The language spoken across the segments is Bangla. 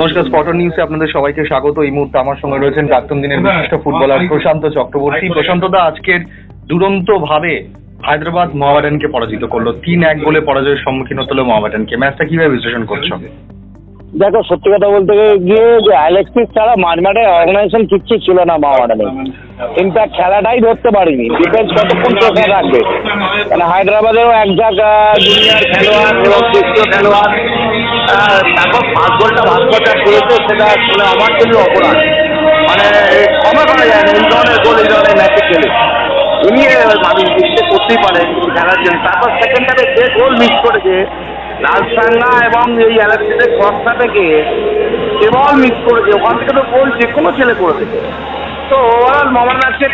নমস্কার স্পটার নিউজে আপনাদের সবাইকে স্বাগত। এই মুহূর্তে আমার সঙ্গে রয়েছেন প্রাক্তন দিনের বিশিষ্ট ফুটবলার প্রশান্ত চক্রবর্তী। প্রশান্ত দা, আজকের দুরন্ত ভাবে হায়দ্রাবাদ মোহামেডানকে পরাজিত করল। তিন এক গোলে পরাজয়ের সম্মুখীন হতে হলো মোহামেডানকে ম্যাচটা কীভাবে বিশ্লেষণ করছ? দেখো, সত্যি কথা বলতে গিয়ে যে অ্যালেক্সিস ছাড়া মাঠমাঠে অর্গানাইজেশন কিচ্ছু ছিল না মামাডানে ইনফ্যাক্ট খেলাটাই ধরতে পারিনি। ডিফেন্স কতক্ষণ প্রেসার রাখবে? মানে হায়দ্রাবাদেরও এক ঝাঁক জুনিয়র খেলোয়াড় এবং খেলোয়াড় তারপর ফার্স্ট বলটা ভাস্করটা করেছে সেটা আমার জন্য অপরাধ। মানে ক্ষমা করা যায় না, এই ধরনের গোল, এই ধরনের ম্যাচে খেলে। উনি মানুষ করতেই পারে খেলার জন্য। তারপর সেকেন্ড হাফে যে গোল মিস করেছে লালসাঙ্গা এবং এই অ্যালেক্সিসের কর্তা থেকে কেবল মিস করেছে। ওখান থেকে তো গোল যে কোনো ছেলে করে দেবে তো ওভারঅল মোহাম্মদ ম্যাচকে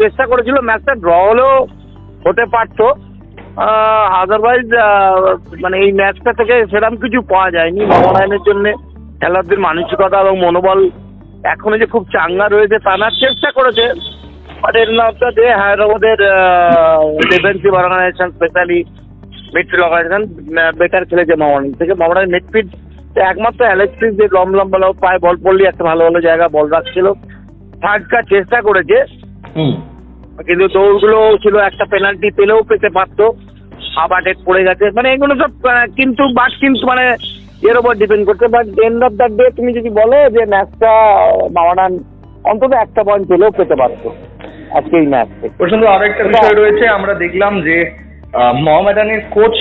চেষ্টা করেছিল। ম্যাচটা ড্র হলেও হতে পারতো। আদারওয়াইজ মানে এই ম্যাচটা থেকে সেরকম কিছু পাওয়া যায়নি। মোহামেডানের জন্য খেলোয়াড়দের মানসিকতা এবং মনোবল এখনও যে খুব চাঙ্গা রয়েছে তা না, চেষ্টা করেছে। বাট এর নামটা যে হায়দ্রাবাদের ডিফেন্সিভ অর্গানাইজেশন স্পেশালি মিডফিল্ড বেকার বেটার খেলেছে মোহামেডান থেকে মোহামেডান মিডফিল্ড একমাত্র অ্যালেক্সিস যে লম লম বলা পায়ে বল পড়লে একটা ভালো ভালো জায়গা বল রাখছিল থার্ডকার চেষ্টা করেছে। কিন্তু দৌড়গুলো ছিল একটা পেনাল্টি পেলেও পেতে পারতো। আবার ডেট পড়ে গেছে। মানে এগুলো সব কিন্তু বাট কিন্তু মানে এর উপর ডিপেন্ড করছে। But end of the day তুমি যদি বলো যে ম্যাচটা মাওয়ানান অন্তত একটা পয়েন্ট পেলেও পেতে পারতো। আজকে এই ম্যাচ। থেকে প্রশান্ত আরও একটা বিষয় রয়েছে আমরা দেখলাম যে মোহামেডানের কোচ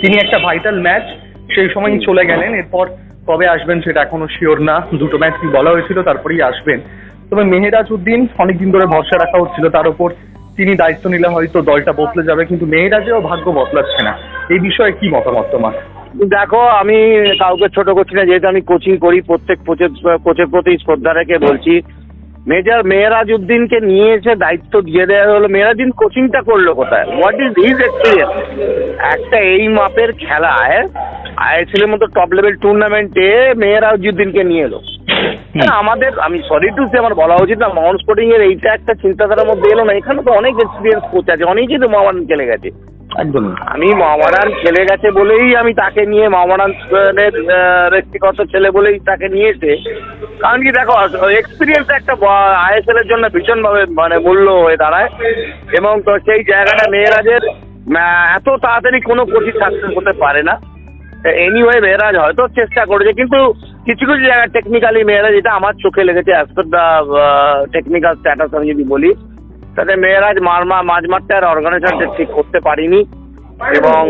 তিনি একটা ভাইটাল ম্যাচ সেই সময় চলে গেলেন। এরপর কবে আসবেন সেটা এখনও শিওর না। দুটো ম্যাচ কি বলা হয়েছিল, তারপরেই আসবেন। তবে মেহেরাজ উদ্দিন অনেকদিন ধরে ভরসা রাখা হচ্ছিল তার উপর। তিনি দায়িত্ব নিলে হয়তো দলটা বদলে যাবে, কিন্তু মেহেরাজেও ভাগ্য বদলাচ্ছে না। এই বিষয়ে কি মতামত তোমার? দেখো, আমি কাউকে ছোট করছি না, যেহেতু আমি কোচিং করি, প্রত্যেক কোচের কোচের প্রতি শ্রদ্ধা রেখে বলছি। মেজর মেয়েরাজ উদ্দিনকে নিয়ে এসে দায়িত্ব দিয়ে দেওয়া হলো। মেয়েরাজুদ্দিন কোচিংটা করল কোথায়? হোয়াট ইজ হিজ এক্সপিরিয়েন্স একটা এই মাপের খেলায় আইএসএল এর মতো টপ লেভেল টুর্নামেন্টে মেয়েরাজুদ্দিনকে নিয়ে এলো। হ্যাঁ, আমাদের আমি সরি টু সে আমার বলা উচিত না মাউন্ট স্পোর্টিং এর এইটা একটা চিন্তাধারার মধ্যে এলো না। এখানে তো অনেক এক্সপিরিয়েন্স কোচ আছে অনেকেই তো মোহামেডান খেলে গেছে। একদমই আমি মামারান খেলে গেছে বলেই আমি তাকে নিয়ে মামারানের ব্যক্তিগত ছেলে বলেই তাকে নিয়েছে। কারণ কি দেখো এক্সপিরিয়েন্স একটা আইএসএল এর জন্য ভীষণভাবে মানে মূল্য হয়ে দাঁড়ায়। এবং তো সেই জায়গাটা মেয়েরাজের এত তাড়াতাড়ি কোনো কোচিং সাকসেস হতে পারে না। এনিওয়ে মেয়েরাজ হয়তো চেষ্টা করেছে, কিন্তু কিছু কিছু জায়গায় টেকনিক্যালি মেয়েরাজ এটা আমার চোখে লেগেছে as per the technical status আমি যদি বলি, তাতে মেয়েরাজ মারমা মাঝমাঠটার অর্গানাইজেশনটা ঠিক করতে পারিনি, এবং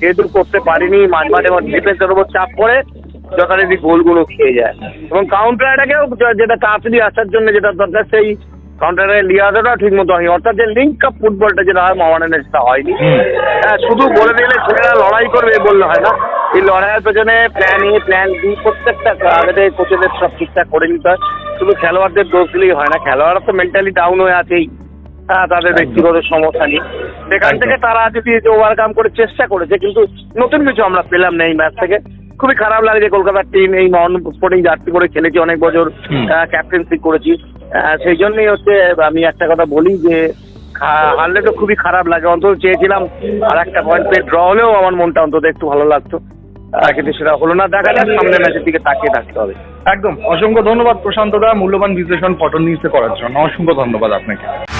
যেহেতু করতে পারিনি মাঝমাঠে ডিফেন্সের উপর চাপ পড়ে, যথারীতি গোলগুলো খেয়ে যায়। এবং কাউন্টার অ্যাটাকেও যেটা তাড়াতাড়ি আসার জন্য যেটা দরকার, সেই কাউন্টার লিয়াদাটা ঠিক মতো হয়নি। অর্থাৎ যে লিঙ্ক কাপ ফুটবলটা যেটা হয় মামানের সেটা হয়নি। হ্যাঁ শুধু বলে দিলে ছেলেরা লড়াই করবে বললে হয় না। এই লড়াইয়ের পেছনে প্ল্যান এ প্ল্যান বি প্রত্যেকটা আগে কোচেদের সব ঠিকঠাক করে নিতে হয়। শুধু খেলোয়াড়দের দোষ দিলেই হয় না। খেলোয়াড়রা তো মেন্টালি ডাউন হয়ে আছেই। হ্যাঁ তাদের ব্যক্তিগত সমস্যা নিয়ে সেখান থেকে তারা যদি ওভারকাম করে চেষ্টা করেছে কিন্তু নতুন কিছু আমরা পেলাম না এই ম্যাচ থেকে। খুবই খারাপ লাগছে কলকাতার টিম এই নন স্পোর্টিং জার্সি করে খেলেছি অনেক বছর। ক্যাপ্টেন্সি করেছি। সেই জন্যই হচ্ছে, আমি একটা কথা বলি যে হারলে তো খুবই খারাপ লাগে। অন্তত চেয়েছিলাম আর একটা পয়েন্ট পেয়ে ড্র হলেও আমার মনটা অন্তত একটু ভালো লাগতো। কিন্তু সেটা হলো না, দেখা যাক সামনে ম্যাচের দিকে তাকিয়ে থাকতে হবে। একদম। অসংখ্য ধন্যবাদ প্রশান্ত দা, মূল্যবান বিশ্লেষণ পটন নিউজে করার জন্য। অসংখ্য ধন্যবাদ আপনাকে।